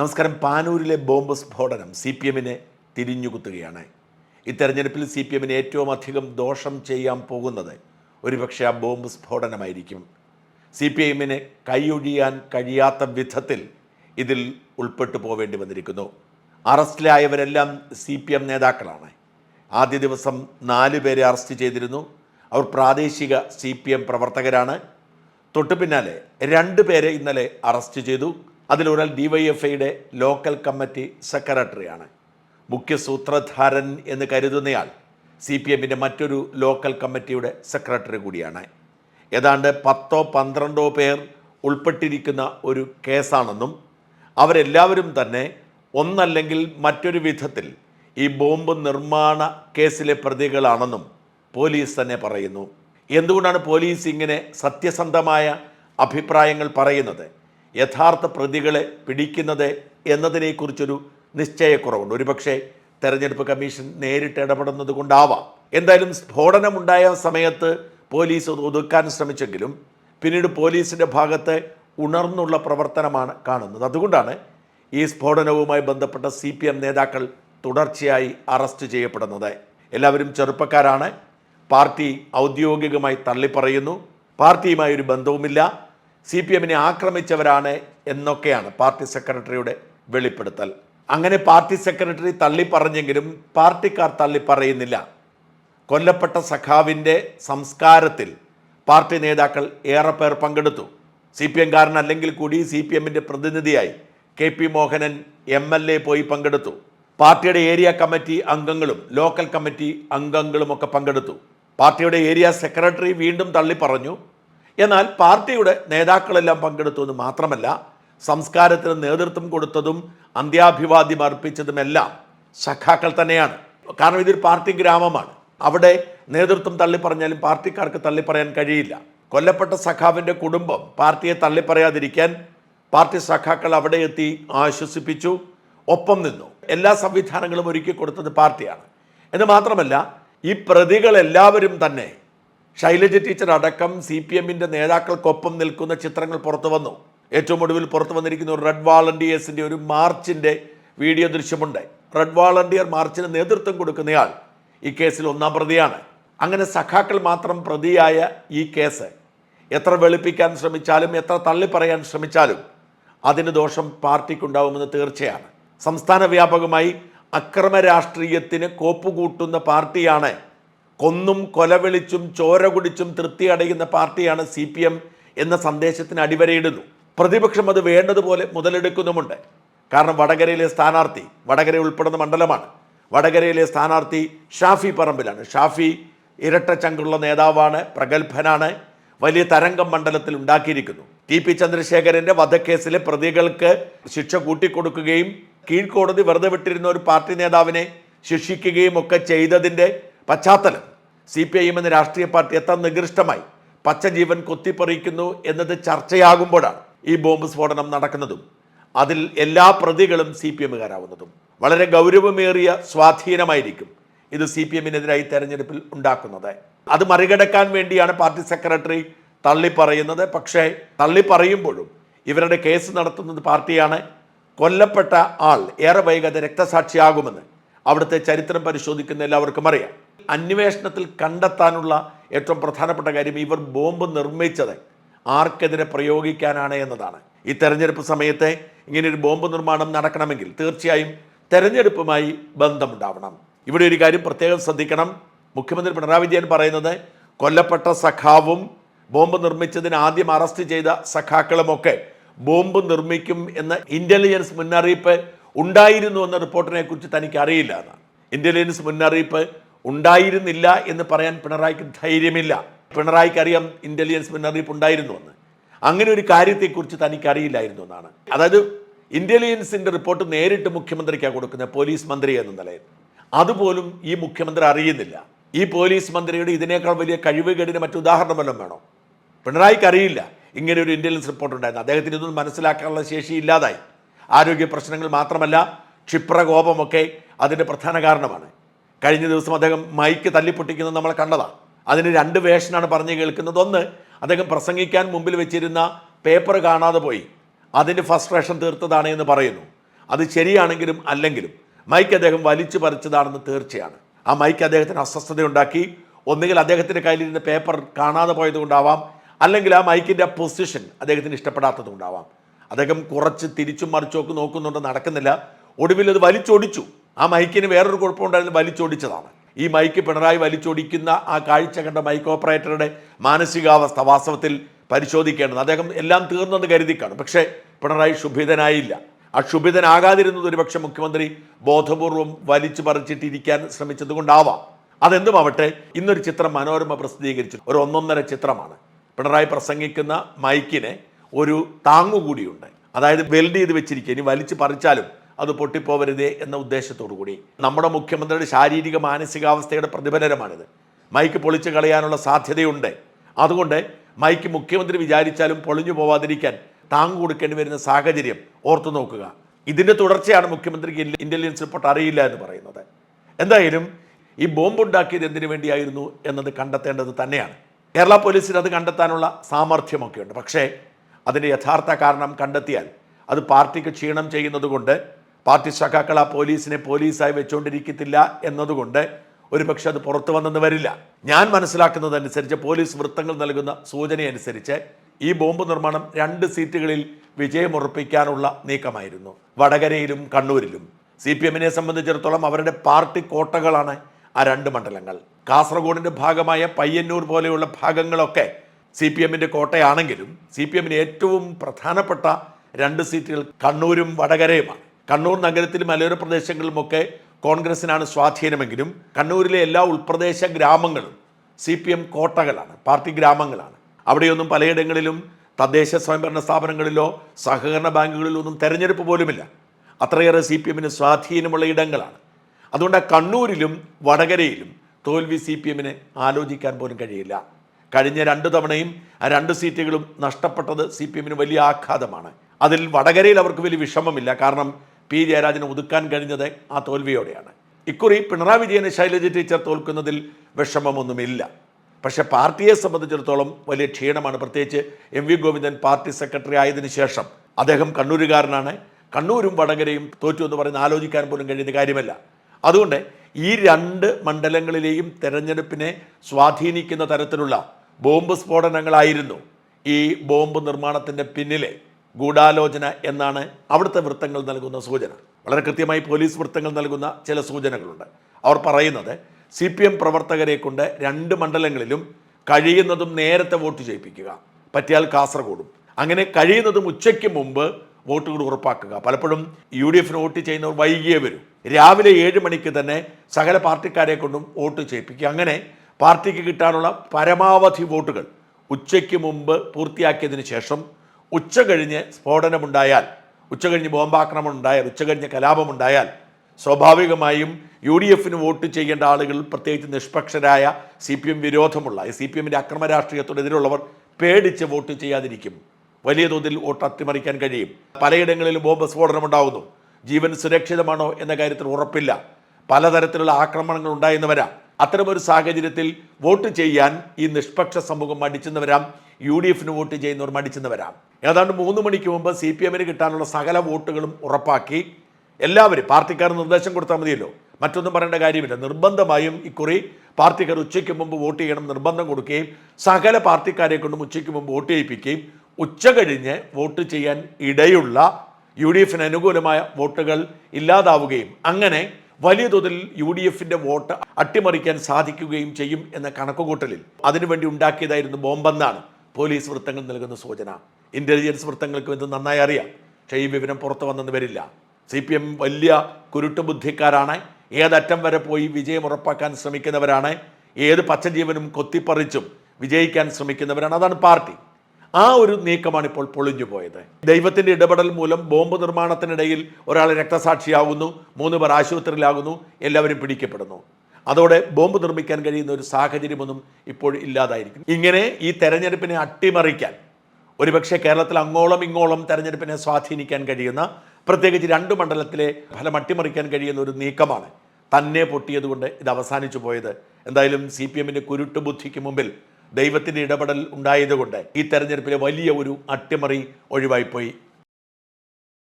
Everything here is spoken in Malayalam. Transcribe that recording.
നമസ്കാരം. പാനൂരിലെ ബോംബ് സ്ഫോടനം സി പി എമ്മിനെ തിരിഞ്ഞുകുത്തുകയാണ്. ഈ തെരഞ്ഞെടുപ്പിൽ സി പി എമ്മിന് ഏറ്റവും അധികം ദോഷം ചെയ്യാൻ പോകുന്നത് ഒരുപക്ഷെ ആ ബോംബ് സ്ഫോടനമായിരിക്കും. സി പി എമ്മിന് കൈയൊഴിയാൻ കഴിയാത്ത വിധത്തിൽ ഇതിൽ ഉൾപ്പെട്ടു പോവേണ്ടി വന്നിരിക്കുന്നു. അറസ്റ്റിലായവരെല്ലാം സി പി എം നേതാക്കളാണ്. ആദ്യ ദിവസം നാല് പേരെ അറസ്റ്റ് ചെയ്തിരുന്നു. അവർ പ്രാദേശിക സി പി എം പ്രവർത്തകരാണ്. തൊട്ടു പിന്നാലെ രണ്ട് പേരെ ഇന്നലെ അറസ്റ്റ് ചെയ്തു. അതിലൊരാൾ ഡിവൈഎഫ്ഐയുടെ ലോക്കൽ കമ്മിറ്റി സെക്രട്ടറിയാണ്. മുഖ്യ സൂത്രധാരൻ എന്ന് കരുതുന്നയാൾ സി പി എമ്മിന്റെ മറ്റൊരു ലോക്കൽ കമ്മിറ്റിയുടെ സെക്രട്ടറി കൂടിയാണ്. ഏതാണ്ട് പത്തോ പന്ത്രണ്ടോ പേർ ഉൾപ്പെട്ടിരിക്കുന്ന ഒരു കേസാണെന്നും അവരെല്ലാവരും തന്നെ ഒന്നല്ലെങ്കിൽ മറ്റൊരു വിധത്തിൽ ഈ ബോംബ് നിർമ്മാണ കേസിലെ പ്രതികളാണെന്നും പോലീസ് തന്നെ പറയുന്നു. എന്തുകൊണ്ടാണ് പോലീസ് ഇങ്ങനെ സത്യസന്ധമായ അഭിപ്രായങ്ങൾ പറയുന്നത്? യഥാർത്ഥ പ്രതികളെ പിടിക്കുന്നത് എന്നതിനെക്കുറിച്ചൊരു നിശ്ചയക്കുറവുണ്ട്. ഒരുപക്ഷെ തെരഞ്ഞെടുപ്പ് കമ്മീഷൻ നേരിട്ട് ഇടപെടുന്നത് കൊണ്ടാവാം. എന്തായാലും സ്ഫോടനമുണ്ടായ സമയത്ത് പോലീസ് ഒതുക്കാൻ ശ്രമിച്ചെങ്കിലും പിന്നീട് പോലീസിന്റെ ഭാഗത്ത് ഉണർന്നുള്ള പ്രവർത്തനമാണ് കാണുന്നത്. അതുകൊണ്ടാണ് ഈ സ്ഫോടനവുമായി ബന്ധപ്പെട്ട സി പി എം നേതാക്കൾ തുടർച്ചയായി അറസ്റ്റ് ചെയ്യപ്പെടുന്നത്. എല്ലാവരും ചെറുപ്പക്കാരാണ്. പാർട്ടി ഔദ്യോഗികമായി തള്ളിപ്പറയുന്നു. പാർട്ടിയുമായി ഒരു ബന്ധവുമില്ല. സി പി എമ്മിനെ ആക്രമിച്ചവരാണ് എന്നൊക്കെയാണ് പാർട്ടി സെക്രട്ടറിയുടെ വെളിപ്പെടുത്തൽ. അങ്ങനെ പാർട്ടി സെക്രട്ടറി തള്ളി പറഞ്ഞെങ്കിലും പാർട്ടിക്കാർ തള്ളി പറയുന്നില്ല കൊല്ലപ്പെട്ട സഖാവിന്റെ സംസ്കാരത്തിൽ പാർട്ടി നേതാക്കൾ ഏറെ പേർ പങ്കെടുത്തു. സി പി എംകാരനല്ലെങ്കിൽ കൂടി സി പി എമ്മിന്റെ പ്രതിനിധിയായി K P Mohanan M L A പോയി പങ്കെടുത്തു. പാർട്ടിയുടെ ഏരിയ കമ്മിറ്റി അംഗങ്ങളും ലോക്കൽ കമ്മിറ്റി അംഗങ്ങളുമൊക്കെ പങ്കെടുത്തു. പാർട്ടിയുടെ ഏരിയ സെക്രട്ടറി വീണ്ടും തള്ളി പറഞ്ഞു എന്നാൽ പാർട്ടിയുടെ നേതാക്കളെല്ലാം പങ്കെടുത്തു എന്ന് മാത്രമല്ല സംസ്കാരത്തിന് നേതൃത്വം കൊടുത്തതും അന്ത്യാഭിവാദ്യം അർപ്പിച്ചതുമെല്ലാം സഖാക്കൾ തന്നെയാണ്. കാരണം ഇതൊരു പാർട്ടി ഗ്രാമമാണ്. അവിടെ നേതൃത്വം തള്ളിപ്പറഞ്ഞാലും പാർട്ടിക്കാർക്ക് തള്ളിപ്പറയാൻ കഴിയില്ല. കൊല്ലപ്പെട്ട സഖാവിന്റെ കുടുംബം പാർട്ടിയെ തള്ളിപ്പറയാതിരിക്കാൻ പാർട്ടി സഖാക്കൾ അവിടെ എത്തി ആശ്വസിപ്പിച്ചു ഒപ്പം നിന്നു. എല്ലാ സംവിധാനങ്ങളും ഒരുക്കി കൊടുത്തത് പാർട്ടിയാണ്. എന്ന് മാത്രമല്ല ഈ പ്രതികളെല്ലാവരും തന്നെ ശൈലജ ടീച്ചർ അടക്കം സി പി എമ്മിന്റെ നേതാക്കൾക്കൊപ്പം നിൽക്കുന്ന ചിത്രങ്ങൾ പുറത്തു വന്നു. ഏറ്റവും ഒടുവിൽ പുറത്തു വന്നിരിക്കുന്ന ഒരു റെഡ് വാളണ്ടിയേഴ്സിന്റെ ഒരു മാർച്ചിന്റെ വീഡിയോ ദൃശ്യമുണ്ട്. റെഡ് വാളണ്ടിയർ മാർച്ചിന് നേതൃത്വം കൊടുക്കുന്നയാൾ ഈ കേസിൽ ഒന്നാം പ്രതിയാണ്. അങ്ങനെ സഖാക്കൾ മാത്രം പ്രതിയായ ഈ കേസ് എത്ര വെളുപ്പിക്കാൻ ശ്രമിച്ചാലും എത്ര തള്ളിപ്പറയാൻ ശ്രമിച്ചാലും അതിന് ദോഷം പാർട്ടിക്കുണ്ടാവുമെന്ന് തീർച്ചയാണ്. സംസ്ഥാന വ്യാപകമായി അക്രമ രാഷ്ട്രീയത്തിന് കോപ്പുകൂട്ടുന്ന പാർട്ടിയാണ് കൊന്നും കൊലവിളിച്ചും ചോര കുടിച്ചും തൃപ്തി അടയുന്ന പാർട്ടിയാണ് സി പി എം എന്ന സന്ദേശത്തിന് അടിവരയിടുന്നു. പ്രതിപക്ഷം അത് വേണ്ടതുപോലെ മുതലെടുക്കുന്നുമുണ്ട്. കാരണം വടകരയിലെ സ്ഥാനാർത്ഥി വടകര ഉൾപ്പെടുന്ന മണ്ഡലമാണ്. വടകരയിലെ സ്ഥാനാർത്ഥി ഷാഫി പറമ്പിലാണ്. ഷാഫി ഇരട്ട ചങ്കുള്ള നേതാവാണ് പ്രഗത്ഭനാണ് വലിയ തരംഗം മണ്ഡലത്തിൽ ഉണ്ടാക്കിയിരിക്കുന്നു. ടി പി ചന്ദ്രശേഖരന്റെ വധക്കേസിലെ പ്രതികൾക്ക് ശിക്ഷ കൂട്ടിക്കൊടുക്കുകയും കീഴ്ക്കോടതി വെറുതെ വിട്ടിരുന്ന ഒരു പാർട്ടി നേതാവിനെ ശിക്ഷിക്കുകയും ഒക്കെ ചെയ്തതിന്റെ പശ്ചാത്തലം സി പി ഐ എം എന്ന രാഷ്ട്രീയ പാർട്ടി എത്ര നികൃഷ്ടമായി പച്ചജീവൻ കൊത്തിപ്പറിക്കുന്നു എന്നത് ചർച്ചയാകുമ്പോഴാണ് ഈ ബോംബ് സ്ഫോടനം നടക്കുന്നതും അതിൽ എല്ലാ പ്രതികളും സി പി എമ്മുകാരാവുന്നതും വളരെ ഗൗരവമേറിയ സ്വാധീനമായിരിക്കും ഇത് സി പി എമ്മിനെതിരായി തെരഞ്ഞെടുപ്പിൽ ഉണ്ടാക്കുന്നത്. അത് മറികടക്കാൻ വേണ്ടിയാണ് പാർട്ടി സെക്രട്ടറി തള്ളിപ്പറയുന്നത്. പക്ഷേ തള്ളിപ്പറയുമ്പോഴും ഇവരുടെ കേസ് നടത്തുന്നത് പാർട്ടിയാണ്. കൊല്ലപ്പെട്ട ആൾ ഏറെ വൈകാതെ രക്തസാക്ഷിയാകുമെന്ന് അവിടുത്തെ ചരിത്രം പരിശോധിക്കുന്ന എല്ലാവർക്കും അറിയാം. അന്വേഷണത്തിൽ കണ്ടെത്താനുള്ള ഏറ്റവും പ്രധാനപ്പെട്ട കാര്യം ഇവർ ബോംബ് നിർമ്മിച്ചത് ആർക്കെതിരെ പ്രയോഗിക്കാനാണ് എന്നതാണ്. ഈ തെരഞ്ഞെടുപ്പ് സമയത്തെ ഇങ്ങനെയൊരു ബോംബ് നിർമ്മാണം നടക്കണമെങ്കിൽ തീർച്ചയായും തെരഞ്ഞെടുപ്പുമായി ബന്ധമുണ്ടാവണം. ഇവിടെ ഒരു കാര്യം പ്രത്യേകം ശ്രദ്ധിക്കണം. മുഖ്യമന്ത്രി പിണറായി വിജയൻ പറയുന്നത് കൊല്ലപ്പെട്ട സഖാവും ബോംബ് നിർമ്മിച്ചതിന് ആദ്യം അറസ്റ്റ് ചെയ്ത സഖാക്കളുമൊക്കെ ബോംബ് നിർമ്മിക്കും എന്ന ഇന്റലിജൻസ് മുന്നറിയിപ്പ് ഉണ്ടായിരുന്നു എന്ന റിപ്പോർട്ടിനെ കുറിച്ച് തനിക്ക് അറിയില്ല എന്നാണ്. ഇന്റലിജൻസ് മുന്നറിയിപ്പ് ഉണ്ടായിരുന്നില്ല എന്ന് പറയാൻ പിണറായിക്ക് ധൈര്യമില്ല. പിണറായിക്ക് അറിയാം ഇന്റലിജൻസ് മുന്നറിയിപ്പ് ഉണ്ടായിരുന്നു എന്ന്. അങ്ങനെ ഒരു കാര്യത്തെക്കുറിച്ച് തനിക്ക് അറിയില്ലായിരുന്നു എന്നാണ്. അതായത് ഇന്റലിജൻസിന്റെ റിപ്പോർട്ട് നേരിട്ട് മുഖ്യമന്ത്രിക്കാണ് കൊടുക്കുന്നത് പോലീസ് മന്ത്രി എന്ന നിലയിൽ. അതുപോലും ഈ മുഖ്യമന്ത്രി അറിയുന്നില്ല. ഈ പോലീസ് മന്ത്രിയുടെ ഇതിനേക്കാൾ വലിയ കഴിവുകേടിന് മറ്റു ഉദാഹരണം വല്ലതും വേണോ? പിണറായിക്ക് അറിയില്ല ഇങ്ങനെ ഒരു ഇന്റലിജൻസ് റിപ്പോർട്ട് ഉണ്ടായിരുന്നു. അദ്ദേഹത്തിന് ഇതൊന്നും മനസ്സിലാക്കാനുള്ള ശേഷി ഇല്ലാതായി. ആരോഗ്യ പ്രശ്നങ്ങൾ മാത്രമല്ല ക്ഷിപ്രകോപമൊക്കെ അതിന്റെ പ്രധാന കാരണമാണ്. കഴിഞ്ഞ ദിവസം അദ്ദേഹം മൈക്ക് തല്ലിപ്പൊട്ടിക്കുന്നത് നമ്മൾ കണ്ടതാണ് അതിന് രണ്ട് വേഷനാണ് പറഞ്ഞു കേൾക്കുന്നത്. ഒന്ന് അദ്ദേഹം പ്രസംഗിക്കാൻ മുമ്പിൽ വെച്ചിരുന്ന പേപ്പർ കാണാതെ പോയി. അതിന്റെ വേഷം തീർത്തതാണ് എന്ന് പറയുന്നു. അത് ശരിയാണെങ്കിലും അല്ലെങ്കിലും മൈക്ക് അദ്ദേഹം വലിച്ചു പറിച്ചതാണെന്ന് തീർച്ചയാണ്. ആ മൈക്ക് അദ്ദേഹത്തിന് അസ്വസ്ഥതയുണ്ടാക്കി ഒന്നുകിൽ അദ്ദേഹത്തിന്റെ കയ്യിലിരുന്ന പേപ്പർ കാണാതെ പോയതുകൊണ്ടാവാം അല്ലെങ്കിൽ ആ മൈക്കിന്റെ പൊസിഷൻ അദ്ദേഹത്തിന് ഇഷ്ടപ്പെടാത്തതുകൊണ്ടാവാം. അദ്ദേഹം കുറച്ച് തിരിച്ചും മറിച്ചുമൊക്കെ നോക്കുന്നുണ്ട് നടക്കുന്നില്ല. ഒടുവിൽ അത് വലിച്ചൊടിച്ചു. ആ മൈക്കിന് വേറൊരു കുഴപ്പമുണ്ടായിരുന്നു വലിച്ചോടിച്ചതാണ്. ഈ മൈക്ക് പിണറായി വലിച്ചോടിക്കുന്ന ആ കാഴ്ച കണ്ട മൈക്ക് ഓപ്പറേറ്ററുടെ മാനസികാവസ്ഥ വാസ്തവത്തിൽ പരിശോധിക്കേണ്ടത് അദ്ദേഹം എല്ലാം തീർന്നെന്ന് കരുതി കാണും പക്ഷേ പിണറായി ശുഭിതനായില്ല. ആ ശുഭിതനാകാതിരുന്നത് ഒരുപക്ഷെ മുഖ്യമന്ത്രി ബോധപൂർവം വലിച്ചു പറിച്ചിട്ടിരിക്കാൻ ശ്രമിച്ചത് കൊണ്ടാവാം അതെന്തുമാവട്ടെ ഇന്നൊരു ചിത്രം മനോരമ പ്രസിദ്ധീകരിച്ചു ഒരു ഒന്നൊന്നര ചിത്രമാണ്. പിണറായി പ്രസംഗിക്കുന്ന മൈക്കിന് ഒരു താങ്ങുകൂടിയുണ്ട്. അതായത് വെൽഡ് ചെയ്ത് വെച്ചിരിക്കുക. ഇനി വലിച്ചു പറിച്ചാലും അത് പൊട്ടിപ്പോവരുതേ എന്ന ഉദ്ദേശത്തോടു കൂടി. നമ്മുടെ മുഖ്യമന്ത്രിയുടെ ശാരീരിക മാനസികാവസ്ഥയുടെ പ്രതിഫലനമാണിത്. മൈക്ക് പൊളിച്ച് കളയാനുള്ള സാധ്യതയുണ്ട്. അതുകൊണ്ട് മൈക്ക് മുഖ്യമന്ത്രി വിചാരിച്ചാലും പൊളിഞ്ഞു പോവാതിരിക്കാൻ താങ്ങ് കൊടുക്കേണ്ടി വരുന്ന സാഹചര്യം ഓർത്തു നോക്കുക. ഇതിന്റെ തുടർച്ചയാണ് മുഖ്യമന്ത്രിക്ക് ഇന്റലിജൻസ് റിപ്പോർട്ട് അറിയില്ല എന്ന് പറയുന്നത്. എന്തായാലും ഈ ബോംബ് ഉണ്ടാക്കിയത് എന്തിനു വേണ്ടിയായിരുന്നു എന്നത് കണ്ടെത്തേണ്ടത് തന്നെയാണ്. കേരള പോലീസിന് അത് കണ്ടെത്താനുള്ള സാമർഥ്യമൊക്കെയുണ്ട്. പക്ഷേ അതിന്റെ യഥാർത്ഥ കാരണം കണ്ടെത്തിയാൽ അത് പാർട്ടിക്ക് ക്ഷീണം ചെയ്യുന്നത് കൊണ്ട് പാർട്ടി ശാഖാക്കൾ ആ പോലീസിനെ പോലീസായി വെച്ചുകൊണ്ടിരിക്കത്തില്ല എന്നതുകൊണ്ട് ഒരു പക്ഷെ അത് പുറത്തു വന്നെന്ന് വരില്ല. ഞാൻ മനസ്സിലാക്കുന്നതനുസരിച്ച് പോലീസ് വൃത്തങ്ങൾ നൽകുന്ന സൂചനയനുസരിച്ച് ഈ ബോംബ് നിർമ്മാണം രണ്ട് സീറ്റുകളിൽ വിജയമുറപ്പിക്കാനുള്ള നീക്കമായിരുന്നു. വടകരയിലും കണ്ണൂരിലും. സി പി എമ്മിനെ സംബന്ധിച്ചിടത്തോളം അവരുടെ പാർട്ടി കോട്ടകളാണ് ആ രണ്ട് മണ്ഡലങ്ങൾ. കാസർഗോഡിന്റെ ഭാഗമായ പയ്യന്നൂർ പോലെയുള്ള ഭാഗങ്ങളൊക്കെ സി പി എമ്മിന്റെ കോട്ടയാണെങ്കിലും സി പി എമ്മിന് ഏറ്റവും പ്രധാനപ്പെട്ട രണ്ട് സീറ്റുകൾ കണ്ണൂരും വടകരയുമാണ്. കണ്ണൂർ നഗരത്തിലും മലയോര പ്രദേശങ്ങളിലുമൊക്കെ കോൺഗ്രസിനാണ് സ്വാധീനമെങ്കിലും കണ്ണൂരിലെ എല്ലാ ഉൾപ്രദേശ ഗ്രാമങ്ങളും സി പി എം കോട്ടകളാണ് പാർട്ടി ഗ്രാമങ്ങളാണ്. അവിടെയൊന്നും പലയിടങ്ങളിലും തദ്ദേശ സ്വയംഭരണ സ്ഥാപനങ്ങളിലോ സഹകരണ ബാങ്കുകളിലോ ഒന്നും തെരഞ്ഞെടുപ്പ് പോലുമില്ല. അത്രയേറെ സി പി എമ്മിന് സ്വാധീനമുള്ള ഇടങ്ങളാണ്. അതുകൊണ്ട് കണ്ണൂരിലും വടകരയിലും തോൽവി സി പി എമ്മിന് ആലോചിക്കാൻ പോലും കഴിയില്ല. കഴിഞ്ഞ രണ്ട് തവണയും ആ രണ്ട് സീറ്റുകളും നഷ്ടപ്പെട്ടത് സി പി എമ്മിന് വലിയ ആഘാതമാണ്. അതിൽ വടകരയിൽ അവർക്ക് വലിയ വിഷമമില്ല. കാരണം പി ജയരാജന് ഒതുക്കാൻ കഴിഞ്ഞത് ആ തോൽവിയോടെയാണ്. ഇക്കുറി പിണറായി വിജയന് ശൈലജ ടീച്ചർ തോൽക്കുന്നതിൽ വിഷമമൊന്നുമില്ല. പക്ഷേ പാർട്ടിയെ സംബന്ധിച്ചിടത്തോളം വലിയ ക്ഷീണമാണ്. പ്രത്യേകിച്ച് M V Govindan party secretary ആയതിനു ശേഷം അദ്ദേഹം കണ്ണൂരുകാരനാണ്. കണ്ണൂരും വടകരയും തോറ്റു എന്ന് പറയുന്ന ആലോചിക്കാൻ പോലും കഴിയുന്ന കാര്യമല്ല. അതുകൊണ്ട് ഈ രണ്ട് മണ്ഡലങ്ങളിലെയും തെരഞ്ഞെടുപ്പിനെ സ്വാധീനിക്കുന്ന തരത്തിലുള്ള ബോംബ് സ്ഫോടനങ്ങളായിരുന്നു ഈ ബോംബ് നിർമ്മാണത്തിന്റെ പിന്നിലെ. ഗൂഢാലോചന എന്നാണ് അവിടുത്തെ വൃത്തങ്ങൾ നൽകുന്ന സൂചന. വളരെ കൃത്യമായി പോലീസ് വൃത്തങ്ങൾ നൽകുന്ന ചില സൂചനകളുണ്ട്. അവർ പറയുന്നത് സി പി എം പ്രവർത്തകരെ കൊണ്ട് രണ്ട് മണ്ഡലങ്ങളിലും കഴിയുന്നതും നേരത്തെ വോട്ട് ചെയ്യിപ്പിക്കുക. പറ്റിയാൽ കാസർഗോഡും. അങ്ങനെ കഴിയുന്നതും ഉച്ചയ്ക്ക് മുമ്പ് വോട്ടുകൾ ഉറപ്പാക്കുക. പലപ്പോഴും യു ഡി എഫിന് വോട്ട് ചെയ്യുന്നവർ വൈകിയേ വരും. രാവിലെ ഏഴ് മണിക്ക് തന്നെ സകല പാർട്ടിക്കാരെ കൊണ്ടും വോട്ട് ചെയ്യിപ്പിക്കുക. അങ്ങനെ പാർട്ടിക്ക് കിട്ടാനുള്ള പരമാവധി വോട്ടുകൾ ഉച്ചയ്ക്ക് മുമ്പ് പൂർത്തിയാക്കിയതിന് ശേഷം ഉച്ച കഴിഞ്ഞ് സ്ഫോടനമുണ്ടായാൽ ഉച്ച കഴിഞ്ഞ് ബോംബാക്രമണം ഉണ്ടായാൽ ഉച്ച കഴിഞ്ഞ് കലാപമുണ്ടായാൽ സ്വാഭാവികമായും യു ഡി എഫിന് വോട്ട് ചെയ്യേണ്ട ആളുകൾ പ്രത്യേകിച്ച് നിഷ്പക്ഷരായ സി പി എം വിരോധമുള്ള സി പി എമ്മിന്റെ അക്രമ രാഷ്ട്രീയത്തോടെതിരുള്ളവർ പേടിച്ച് വോട്ട് ചെയ്യാതിരിക്കും. വലിയ തോതിൽ വോട്ട് അട്ടിമറിക്കാൻ കഴിയും. പലയിടങ്ങളിലും ബോംബ് സ്ഫോടനം ഉണ്ടാകുന്നു ജീവൻ സുരക്ഷിതമാണോ എന്ന കാര്യത്തിൽ ഉറപ്പില്ല. പലതരത്തിലുള്ള ആക്രമണങ്ങൾ ഉണ്ടായെന്ന് വരാം. അത്തരമൊരു സാഹചര്യത്തിൽ വോട്ട് ചെയ്യാൻ ഈ നിഷ്പക്ഷ സമൂഹം മടിച്ചെന്ന് വരാം. യു ഡി എഫിന് വോട്ട് ചെയ്യുന്നവർ മടിച്ചെന്ന് വരാം. ഏതാണ്ട് മൂന്ന് മണിക്ക് മുമ്പ് സി പി എമ്മിന് കിട്ടാനുള്ള സകല വോട്ടുകളും ഉറപ്പാക്കി എല്ലാവരും പാർട്ടിക്കാർ നിർദ്ദേശം കൊടുത്താൽ മതിയല്ലോ. മറ്റൊന്നും പറയേണ്ട കാര്യമില്ല. നിർബന്ധമായും ഇക്കുറി പാർട്ടിക്കാർ ഉച്ചയ്ക്ക് മുമ്പ് വോട്ട് ചെയ്യണം നിർബന്ധം കൊടുക്കുകയും സകല പാർട്ടിക്കാരെ കൊണ്ടും ഉച്ചയ്ക്ക് മുമ്പ് വോട്ട് ചെയ്യിപ്പിക്കുകയും ഉച്ച കഴിഞ്ഞ് വോട്ട് ചെയ്യാൻ ഇടയുള്ള യു ഡി എഫിന് അനുകൂലമായ വോട്ടുകൾ ഇല്ലാതാവുകയും അങ്ങനെ വലിയ തോതിൽ യു ഡി എഫിന്റെ വോട്ട് അട്ടിമറിക്കാൻ സാധിക്കുകയും ചെയ്യും എന്ന കണക്കുകൂട്ടലിൽ അതിനുവേണ്ടി ഉണ്ടാക്കിയതായിരുന്നു ബോംബെന്നാണ് പോലീസ് വൃത്തങ്ങൾ നൽകുന്ന സൂചന. ഇന്റലിജൻസ് വൃത്തങ്ങൾക്കും ഇത് നന്നായി അറിയാം. പക്ഷേ ഈ വിവരം പുറത്തു വന്നെന്ന് വരില്ല. സി പി എം വലിയ കുരുട്ടുബുദ്ധിക്കാരാണ് ഏതറ്റം വരെ പോയി വിജയം ഉറപ്പാക്കാൻ ശ്രമിക്കുന്നവരാണ്. ഏത് പച്ചജീവനും കൊത്തിപ്പറിച്ചും വിജയിക്കാൻ ശ്രമിക്കുന്നവരാണ്. അതാണ് പാർട്ടി. ആ ഒരു നീക്കമാണ് ഇപ്പോൾ പൊളിഞ്ഞു പോയത്. ദൈവത്തിന്റെ ഇടപെടൽ മൂലം ബോംബ് നിർമ്മാണത്തിനിടയിൽ ഒരാൾ രക്തസാക്ഷിയാകുന്നു മൂന്ന് പേർ ആശുപത്രിയിലാകുന്നു. എല്ലാവരും പിടിക്കപ്പെടുന്നു. അതോടെ ബോംബ് നിർമ്മിക്കാൻ കഴിയുന്ന ഒരു സാഹചര്യമൊന്നും ഇപ്പോൾ ഇല്ലാതായിരിക്കും ഇങ്ങനെ ഈ തെരഞ്ഞെടുപ്പിനെ അട്ടിമറിക്കാൻ ഒരുപക്ഷെ കേരളത്തിൽ അങ്ങോളം ഇങ്ങോളം തെരഞ്ഞെടുപ്പിനെ സ്വാധീനിക്കാൻ കഴിയുന്ന പ്രത്യേകിച്ച് രണ്ട് മണ്ഡലത്തിലെ ഫലം അട്ടിമറിക്കാൻ കഴിയുന്ന ഒരു നീക്കമാണ് തന്നെ പൊട്ടിയതുകൊണ്ട് ഇത് അവസാനിച്ചു പോയത്. എന്തായാലും സി പി എമ്മിന്റെ കുരുട്ട് ബുദ്ധിക്ക് മുമ്പിൽ ദൈവത്തിന്റെ ഇടപെടൽ ഉണ്ടായതുകൊണ്ട് ഈ തെരഞ്ഞെടുപ്പിലെ വലിയ ഒരു അട്ടിമറി ഒഴിവായിപ്പോയി.